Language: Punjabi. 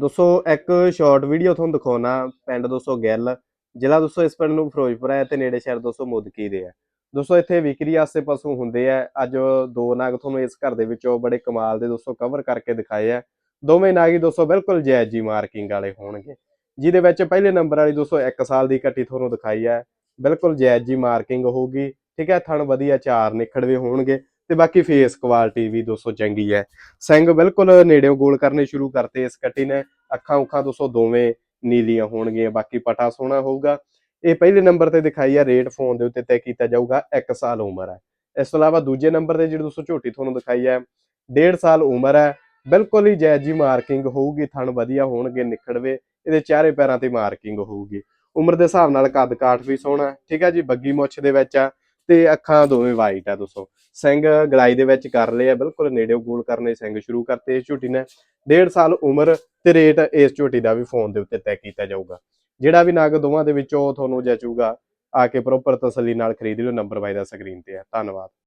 ਦੋਸਤੋ, ਇੱਕ ਸ਼ਾਰਟ ਵੀਡੀਓ ਤੁਹਾਨੂੰ ਦਿਖਾਉਣਾ ਪਿੰਡ ਦੋਸਤੋ ਗਿੱਲ, ਜ਼ਿਲ੍ਹਾ ਦੋਸਤੋ ਇਸ ਪਿੰਡ ਨੂੰ ਫਿਰੋਜ਼ਪੁਰ ਹੈ ਤੇ ਨੇੜੇ ਸ਼ਹਿਰ ਦੋਸਤੋ ਮੁਦਕੀ ਦੇ ਹੈ। ਦੋਸਤੋ, ਇੱਥੇ ਵਿਕਰੀ ਆਸੇ ਪਸ਼ੂ ਹੁੰਦੇ ਆ। ਅੱਜ ਦੋ ਨਾਗ ਤੁਹਾਨੂੰ ਇਸ ਘਰ ਦੇ ਵਿੱਚੋਂ ਬੜੇ ਕਮਾਲ ਦੇ ਦੋਸਤੋ ਕਵਰ ਕਰਕੇ ਦਿਖਾਏ ਆ। ਦੋਵੇਂ ਨਾਗ ਹੀ ਦੋਸਤੋ ਬਿਲਕੁਲ ਜਾਇਜ਼ ਜੀ ਮਾਰਕਿੰਗ ਵਾਲੇ ਹੋਣਗੇ। ਜਿਹਦੇ ਵਿੱਚ ਪਹਿਲੇ ਨੰਬਰ ਵਾਲੀ ਦੋਸਤੋ 1 ਸਾਲ ਦੀ ਕੱਟੀ ਤੁਹਾਨੂੰ ਦਿਖਾਈ ਹੈ ਬਿਲਕੁਲ ਜਾਇਜ਼ ਜੀ ਮਾਰਕਿੰਗ ਹੋਊਗੀ। ਠੀਕ ਹੈ, ਥਣ ਵਧੀਆ, ਚਾਰ ਨਿਖੜਵੇ ਹੋਣਗੇ। ਤੇ ਬਾਕੀ ਫੇਸ ਕੁਆਲਿਟੀ ਵੀ ਦੋਸਤੋ ਚੰਗੀ ਹੈ। ਸਿੰਘ ਬਿਲਕੁਲ ਨੇੜਿਓਂ ਗੋਲ ਕਰਨੇ ਸ਼ੁਰੂ ਕਰਤੇ ਇਸ ਕੱਟੀ ਨੇ। ਅੱਖਾਂ ਉਖਾਂ ਦੋਸਤੋ ਦੋਵੇਂ ਨੀਲੀਆਂ ਹੋਣਗੀਆਂ, ਬਾਕੀ ਪਟਾ ਸੋਹਣਾ ਹੋਊਗਾ। ਇਹ ਪਹਿਲੇ ਨੰਬਰ ਤੇ ਦਿਖਾਈ ਆ ਰੇਟ ਫੋਨ ਦੇ ਉੱਤੇ ਤੈਅ ਕੀਤਾ ਜਾਊਗਾ 1 ਸਾਲ ਉਮਰ ਹੈ। ਇਸ ਤੋਂ ਇਲਾਵਾ ਦੂਜੇ ਨੰਬਰ ਤੇ ਜਿਹੜੀ ਦੋਸਤੋ ਝੋਟੀ ਤੁਹਾਨੂੰ ਦਿਖਾਈ ਹੈ 1.5 ਸਾਲ ਉਮਰ ਹੈ। ਬਿਲਕੁਲ ਹੀ ਜਾਇਜ਼ ਜੀ ਮਾਰਕਿੰਗ ਹੋਊਗੀ, ਥਣ ਵਧੀਆ ਹੋਣਗੇ, ਨਿਖੜਵੇ, ਇਹਦੇ ਚਾਰੇ ਪੈਰਾਂ ਤੇ ਮਾਰਕਿੰਗ ਹੋਊਗੀ। ਉਮਰ ਦੇ ਹਿਸਾਬ ਨਾਲ ਕੱਦ ਕਾਠ ਵੀ ਸੋਹਣਾ ਠੀਕ ਹੈ ਜੀ? ਬੱਗੀ ਮੁੱਛ ਦੇ ਵਿੱਚ ਆ। ਤੇ ਅੱਖਾਂ ਦੋਵੇਂ ਵਾਈਟ ਆ ਦੋਸਤੋ। ਸਿੰਘ ਗਲਾਈ ਦੇ ਵਿੱਚ ਕਰ ਲਏ ਆ, ਬਿਲਕੁਲ ਨੇੜਿਓ ਗੋਲ ਕਰਨੇ ਸਿੰਘ ਸ਼ੁਰੂ ਕਰਤੇ ਇਸ ਝੋਟੀ ਨੇ। 1.5 ਸਾਲ ਉਮਰ ਤੇ ਰੇਟ ਇਸ ਝੋਟੀ ਦਾ ਵੀ ਫੋਨ ਦੇ ਉੱਤੇ ਤੈਅ ਕੀਤਾ ਜਾਊਗਾ। ਜਿਹੜਾ ਵੀ ਨਾਗ ਦੋਵਾਂ ਦੇ ਵਿੱਚੋਂ ਤੁਹਾਨੂੰ ਜਚੂਗਾ। ਆ ਕੇ ਪ੍ਰੋਪਰ ਤਸੱਲੀ ਨਾਲ ਖਰੀਦ ਲਿਓ ਨੰਬਰ ਬਾਈ ਦਾ ਸਕਰੀਨ ਤੇ ਹੈ ਧੰਨਵਾਦ।